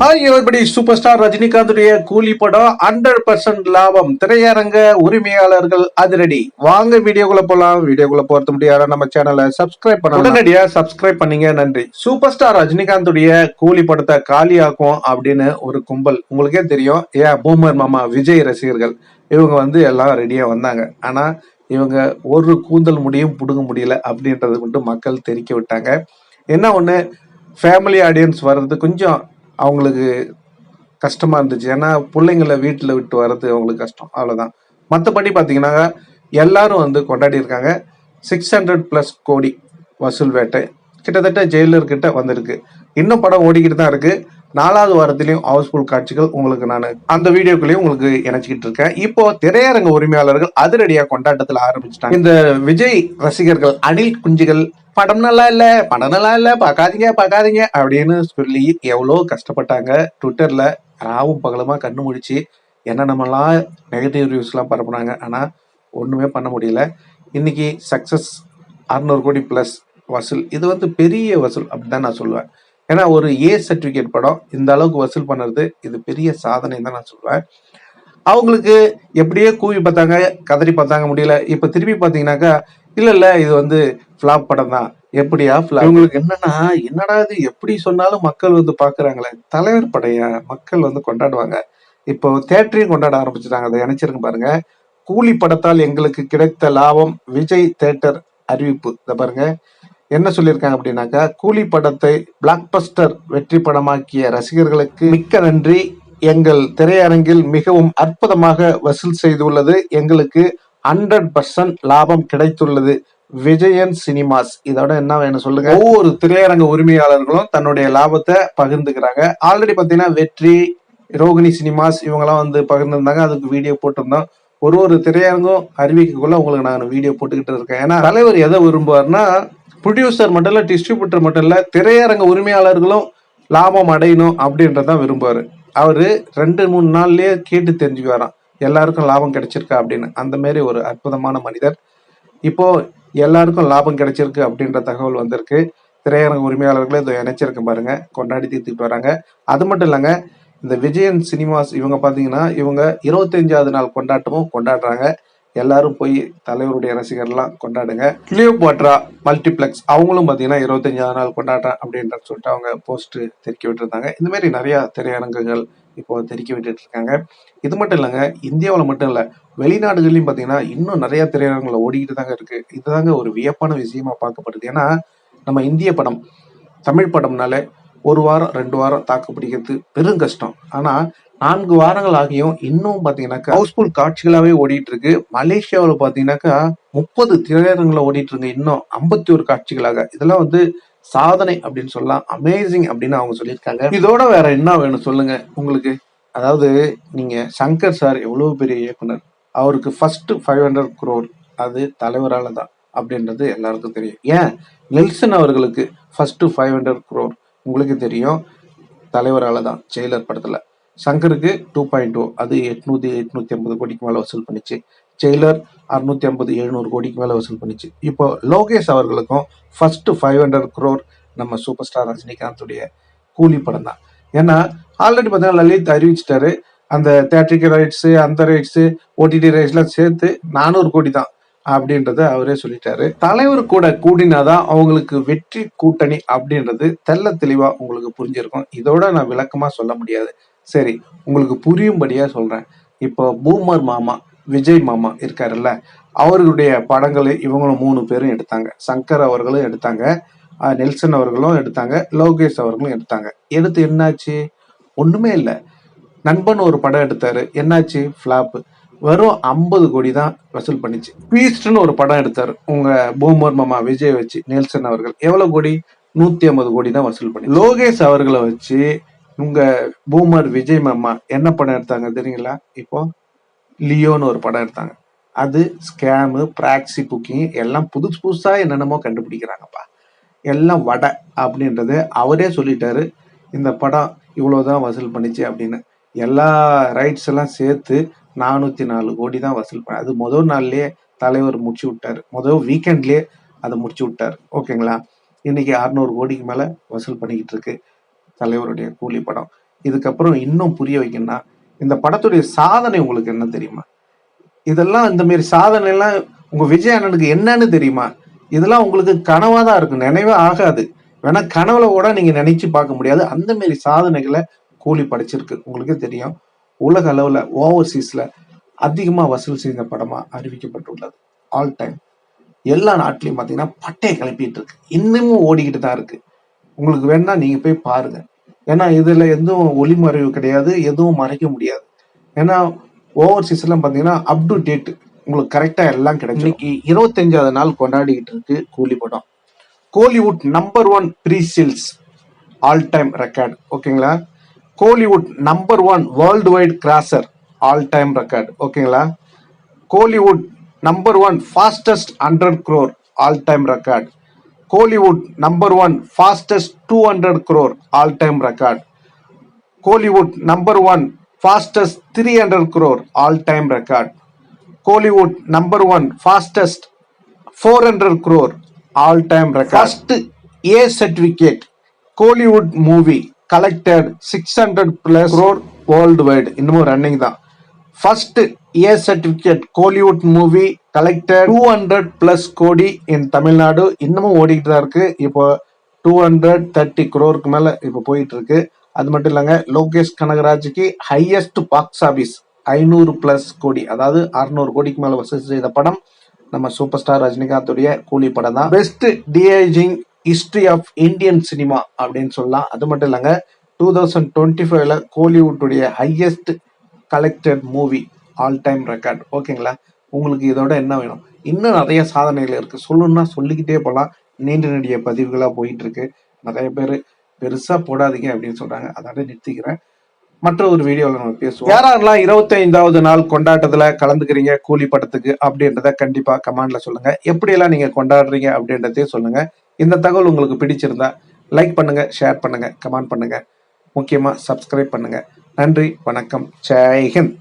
Hi everybody super star ரஜினிகாந்துடைய கூலி படம் hundred percent லாபம். திரையரங்க உரிமையாளர்கள் அதிரடி. வாங்க வீடியோக்குள்ள போலாம். வீடியோக்குள்ள போறது முடியாத நம்ம சேனலை சப்ஸ்கிரைப் பண்ண உடனடியா சப்ஸ்கிரைப் பண்ணீங்க நன்றி. சூப்பர் ஸ்டார் ரஜினிகாந்துடைய கூலி படத்தை காலியாக்கும் அப்படின்னு ஒரு கும்பல். உங்களுக்கே தெரியும் ஏன் பூமர் மாமா விஜய் ரசிகர்கள். இவங்க வந்து எல்லாம் ரெடியா வந்தாங்க. ஆனா இவங்க ஒரு கூந்தல் முடியும் புடுங்க முடியல அப்படின்றது மட்டும் மக்கள் தெரிக்க விட்டாங்க. என்ன ஒண்ணு ஃபேமிலி ஆடியன்ஸ் வர்றது கொஞ்சம் அவங்களுக்கு கஷ்டமா இருந்துச்சு. ஏன்னா பிள்ளைங்களை வீட்டில் விட்டு வர்றது அவங்களுக்கு கஷ்டம். அவ்வளோதான் மற்றபடி பார்த்தீங்கன்னா எல்லாரும் வந்து கொண்டாடி இருக்காங்க. சிக்ஸ் ஹண்ட்ரட் ப்ளஸ் கோடி வசூல் வேட்டை கிட்டத்தட்ட ஜெயிலர் கிட்ட வந்திருக்கு. இன்னும் படம் ஓடிக்கிட்டு தான் இருக்கு. நாலாவது வாரத்திலையும் ஹவுஸ்ஃபுல் காட்சிகள் உங்களுக்கு நான் அந்த வீடியோக்குள்ளேயும் உங்களுக்கு இணைச்சிக்கிட்டு இருக்கேன். இப்போ திரையரங்க உரிமையாளர்கள் அதிரடியாக கொண்டாட்டத்தில் ஆரம்பிச்சிட்டாங்க. இந்த விஜய் ரசிகர்கள் அணில் குஞ்சுகள் படம் நல்லா இல்ல படம் நல்லா இல்ல பார்க்காதீங்க பார்க்காதீங்க அப்படின்னு சொல்லி எவ்வளோ கஷ்டப்பட்டாங்க ட்விட்டர்ல. ராவும் பகலுமா கண்ணு முடிச்சு நம்மலாம் நெகட்டிவ் ரிவ்யூஸ்லாம் பரப்புனாங்க. ஆனா ஒண்ணுமே பண்ண முடியல. இன்னைக்கு சக்சஸ் அறுநூறு கோடி ப்ளஸ் வசூல். இது வந்து பெரிய வசூல் அப்படிதான் நான் சொல்லுவேன். ஏன்னா ஒரு ஏ சர்டிஃபிகேட் படம் இந்த அளவுக்கு வசூல் பண்ணுறது இது பெரிய சாதனை தான் நான் சொல்லுவேன். அவங்களுக்கு எப்படியே கூவி பார்த்தாங்க கதறி பார்த்தாங்க முடியல. இப்போ திருப்பி பார்த்தீங்கன்னாக்கா இல்லை இல்லை இது வந்து ஃப்ளாப் படம் தான். எப்படியா இவங்களுக்கு என்னன்னா என்னடா இது எப்படி சொன்னாலும் மக்கள் வந்து பாக்குறாங்களே தலைவர் படைய மக்கள் வந்து கொண்டாடுவாங்க. இப்போ தேட்டரையும் கொண்டாட ஆரம்பிச்சிட்டாங்க. அதை நினைச்சிருங்க பாருங்க. கூலி படத்தால் எங்களுக்கு கிடைத்த லாபம் விஜய் தேட்டர் அறிவிப்பு. இதை பாருங்க. என்ன சொல்லியிருக்காங்க அப்படின்னாக்கா கூலி படத்தை பிளாக் பஸ்டர் வெற்றி படமாக்கிய ரசிகர்களுக்கு மிக்க நன்றி. எங்கள் திரையரங்கில் மிகவும் அற்புதமாக வசூல் செய்துள்ளது. எங்களுக்கு ஹண்ட்ரட் பர்சன்ட் லாபம் கிடைத்துள்ளது. விஜயன் சினிமாஸ். இதோட என்ன வேணும் சொல்லுங்க. ஒவ்வொரு திரையரங்க உரிமையாளர்களும் தன்னுடைய லாபத்தை பகிர்ந்துக்கிறாங்க. ஆல்ரெடி பாத்தீங்கன்னா வெற்றி ரோகிணி சினிமாஸ் இவங்கெல்லாம் வந்து பகிர்ந்துருந்தாங்க. அதுக்கு வீடியோ போட்டிருந்தோம். ஒரு ஒரு திரையரங்கும் அறிவிக்கக்குள்ள உங்களுக்கு நான் வீடியோ போட்டுக்கிட்டு இருக்கேன். ஏன்னா தலைவர் எதை விரும்புவார்னா ப்ரொடியூசர் மட்டும் இல்லை டிஸ்ட்ரிபியூட்டர் மட்டும் இல்லை திரையரங்க உரிமையாளர்களும் லாபம் அடையணும் அப்படின்றதான் விரும்புவார். அவர் ரெண்டு மூணு நாள்லயே கேட்டு தெரிஞ்சுக்குவாராம். எல்லாருக்கும் லாபம் கிடைச்சிருக்கா அப்படின்னு. அந்த மாதிரி ஒரு அற்புதமான மனிதர். இப்போ எல்லாருக்கும் லாபம் கிடைச்சிருக்கு அப்படின்ற தகவல் வந்திருக்கு. திரையரங்க உரிமையாளர்களே இதை இணைச்சிருக்கு பாருங்க. கொண்டாடி தீர்த்துக்கிட்டு வராங்க. அது மட்டும் இல்லைங்க இந்த விஜயன் சினிமாஸ் இவங்க பார்த்தீங்கன்னா இவங்க இருபத்தஞ்சாவது நாள் கொண்டாட்டமும் கொண்டாடுறாங்க. எல்லாரும் போய் தலைவருடைய ரசிகர்லாம் கொண்டாடுங்க. கிளியோபாட்ரா மல்டிப்ளெக்ஸ் அவங்களும் பார்த்தீங்கன்னா இருபத்தஞ்சாவது நாள் கொண்டாடுறேன் அப்படின்ற சொல்லிட்டு அவங்க போஸ்ட் தெரிக்க விட்டுருந்தாங்க. இந்த மாதிரி நிறையா திரையரங்குகள் இப்போ தெரிக்க விட்டுட்டு இருக்காங்க. இது மட்டும் இல்லைங்க இந்தியாவில் மட்டும் இல்லை வெளிநாடுகள்லையும் பார்த்தீங்கன்னா இன்னும் நிறைய திரையரங்குல ஓடிக்கிட்டு தாங்க இருக்கு. இதுதாங்க ஒரு வியப்பான விஷயமா பார்க்கப்படுது. ஏன்னா நம்ம இந்திய படம் தமிழ் படம்னாலே ஒரு வாரம் ரெண்டு வாரம் தாக்கு பிடிக்கிறது பெரும் கஷ்டம். ஆனா நான்கு வாரங்கள் ஆகியும் இன்னும் பாத்தீங்கன்னாக்கா ஹவுஸ்ஃபுல் காட்சிகளாவே ஓடிட்டு இருக்கு மலேசியாவில் பாத்தீங்கன்னாக்கா முப்பது திரையரங்குல ஓடிட்டு இருக்கு இன்னும் ஐம்பத்தி ஒரு காட்சிகளாக. இதெல்லாம் வந்து சாதனை அப்படின்னு சொல்லலாம். அமேசிங் அப்படின்னு அவங்க சொல்லியிருக்காங்க. இதோட வேற என்ன வேணும் சொல்லுங்க உங்களுக்கு? அதாவது நீங்க சங்கர் சார் எவ்வளவு பெரிய இயக்குனர்? அவருக்கு ஃபர்ஸ்ட் ஃபைவ் ஹண்ட்ரட் குரோர் அது தலைவரால தான் அப்படின்றது எல்லாருக்கும் தெரியும். ஏன்? நெல்சன் அவர்களுக்கு ஃபர்ஸ்ட் ஃபைவ் ஹண்ட்ரட் குரோர் உங்களுக்கு தெரியும். தலைவரால் தான் ஜெயிலர் படத்தில். சங்கருக்கு டூ பாயிண்ட் டூ அது எட்நூத்தி எட்நூத்தி ஐம்பது கோடிக்கு மேலே வசூல் பண்ணிச்சு. ஜெயிலர் அறுநூத்தி ஐம்பது எழுநூறு கோடிக்கு மேலே வசூல் பண்ணிச்சு. இப்போ லோகேஷ் அவர்களுக்கும் ஃபர்ஸ்ட் ஃபைவ் ஹண்ட்ரட் குரோர் நம்ம சூப்பர் ஸ்டார் ரஜினிகாந்துடைய கூலி படம் தான் ஏன்னா ஆல்ரெடி பார்த்தீங்கன்னா லலித் அறிவிச்சிட்டாரு. அந்த தேட்ரிக்கல் ரைட்ஸு அந்த ரைட்ஸு ஓடிடி ரைட்ஸ்லாம் சேர்த்து நானூறு கோடி தான் அப்படின்றத அவரே சொல்லிட்டாரு. தலைவர் கூட கூடினாதான் அவங்களுக்கு வெற்றி கூட்டணி அப்படின்றது தெள்ள தெளிவா உங்களுக்கு புரிஞ்சிருக்கும். இதோட நான் விளக்கமா சொல்ல முடியாது. சரி உங்களுக்கு புரியும்படியா சொல்றேன். இப்போ பூமர் மாமா விஜய் மாமா இருக்காருல்ல அவர்களுடைய படங்களை இவங்களும் மூணு பேரும் எடுத்தாங்க. சங்கர் அவர்களும் எடுத்தாங்க நெல்சன் அவர்களும் எடுத்தாங்க லோகேஷ் அவர்களும் எடுத்தாங்க. எடுத்து என்னாச்சு? ஒண்ணுமே இல்லை. நண்பன் ஒரு படம் எடுத்தாரு. என்னாச்சு? ஃபிளாப்பு வெறும் ஐம்பது கோடி தான் வசூல் பண்ணிச்சு. பீஸ்ட்னு ஒரு படம் எடுத்தார். உங்க பூமர் மாமா விஜய் வச்சு நெல்சன் அவர்கள். எவ்வளவு கோடி? நூத்தி ஐம்பது கோடி தான் வசூல் பண்ணி லோகேஷ் அவர்களை வச்சு உங்க பூமர் விஜய் மாமா என்ன படம் எடுத்தாங்க தெரியுங்களா? இப்போ லியோன்னு ஒரு படம் எடுத்தாங்க. அது ஸ்கேமு ப்ராக்சி புக்கிங் எல்லாம் புதுசு புதுசா என்னென்னமோ கண்டுபிடிக்கிறாங்கப்பா. எல்லாம் வடை அப்படின்றது அவரே சொல்லிட்டாரு. இந்த படம் இவ்வளவுதான் வசூல் பண்ணிச்சு அப்படின்னு. எல்லா ரைட்ஸ் எல்லாம் சேர்த்து நானூத்தி நாலு கோடி தான் வசூல் பண்ண அது முதல் நாள்லயே தலைவர் முடிச்சு விட்டாரு. முதல் வீக்கெண்ட்லயே அதை முடிச்சு விட்டார். ஓகேங்களா? இன்னைக்கு அறுநூறு கோடிக்கு மேல வசூல் பண்ணிக்கிட்டு இருக்கு தலைவருடைய கூலி படம். இதுக்கப்புறம் இன்னும் புரிய வைக்கணும்னா இந்த படத்துடைய சாதனை உங்களுக்கு என்ன தெரியுமா? இதெல்லாம் இந்த மாதிரி சாதனை எல்லாம் உங்க விஜய் அண்ணனுக்கு என்னன்னு தெரியுமா? இதெல்லாம் உங்களுக்கு கனவா தான் இருக்கும். நினைவே ஆகாது. வேணா கனவுல கூட நீங்க நினைச்சு பார்க்க முடியாது. அந்த மாதிரி சாதனைகளை கூலி படைச்சிருக்கு. உங்களுக்கே தெரியும். உலக அளவில் ஓவர்சீஸில் அதிகமாக வசூல் செய்த படமாக அறிவிக்கப்பட்டுள்ளது. ஆல் டைம் எல்லா நாட்டிலையும் பார்த்தீங்கன்னா பட்டையை கிளப்பிட்டு இருக்கு. இன்னமும் ஓடிக்கிட்டு தான் இருக்கு. உங்களுக்கு வேணா நீங்கள் போய் பாருங்க. ஏன்னா இதில் எதுவும் ஒளிமறைவு கிடையாது. எதுவும் மறைக்க முடியாது. ஏன்னா ஓவர்சீஸ்லாம் பார்த்தீங்கன்னா அப் டு டேட் உங்களுக்கு கரெக்டாக எல்லாம் கிடைக்கும் இன்னைக்கு இருபத்தஞ்சாவது நாள் கொண்டாடிக்கிட்டு இருக்கு கூலி படம். Kollywood number one pre sales all time record ஓகேங்களா Kollywood number one world wide grosser all time record ஓகேங்களா Kollywood number one fastest hundred crore all time record Kollywood number one fastest two hundred crore all time record Kollywood number one fastest three hundred crore all time record Kollywood number one fastest four hundred crore all time record A certificate Kollywood movie collected six hundred plus road world wide இன்னமும் running தான். First A certificate Kollywood movie collected two hundred plus kodi in Tamil Nadu இன்னமும் ஓடிக்கிட்டு தான் இருக்கு. இப்போ two hundred thirty குரோருக்கு மேலே இப்போ போயிட்டு இருக்கு அது மட்டும் இல்லைங்க லோகேஷ் கனகராஜுக்கு ஹையஸ்ட் பாக்ஸ் ஆஃபீஸ் ஐநூறு பிளஸ் கோடி. அதாவது அறுநூறு கோடிக்கு மேலே வசூல் செய்த படம் நம்ம சூப்பர் ஸ்டார் ரஜினிகாந்துடைய கூலி படம் தான் best de-aging history of Indian cinema அப்படின்னு சொல்லலாம். அது மட்டும் இல்லைங்க டூ தௌசண்ட் டுவெண்ட்டி ஃபைவ்ல கோலிவுட்டுடைய highest collected movie all time record ஓகேங்களா? உங்களுக்கு இதோட என்ன வேணும்? இன்னும் நிறைய சாதனைகள் இருக்குது சொல்லணும்னா சொல்லிக்கிட்டே போகலாம். நீண்ட நெடிய பதிவுகளாக போயிட்டு இருக்கு நிறைய பேர் பெருசாக போடாதீங்க அப்படின்னு சொல்கிறாங்க அதோட நிறுத்திக்கிறேன். மற்ற ஒரு வீடியோவில் நம்ம பேசுவோம். யாரெல்லாம் இருபத்தைந்தாவது நாள் கொண்டாட்டத்தில் கலந்துக்கிறீங்க கூலி படத்துக்கு அப்படின்றத கண்டிப்பாக கமாண்டில் சொல்லுங்கள் எப்படியெல்லாம் நீங்கள் கொண்டாடுறீங்க அப்படின்றதே சொல்லுங்கள் இந்த தகவல் உங்களுக்கு பிடிச்சிருந்தா லைக் பண்ணுங்க ஷேர் பண்ணுங்க கமெண்ட் பண்ணுங்க. முக்கியமா சப்ஸ்கிரைப் பண்ணுங்க. நன்றி வணக்கம். ஜெய்ஹிந்த்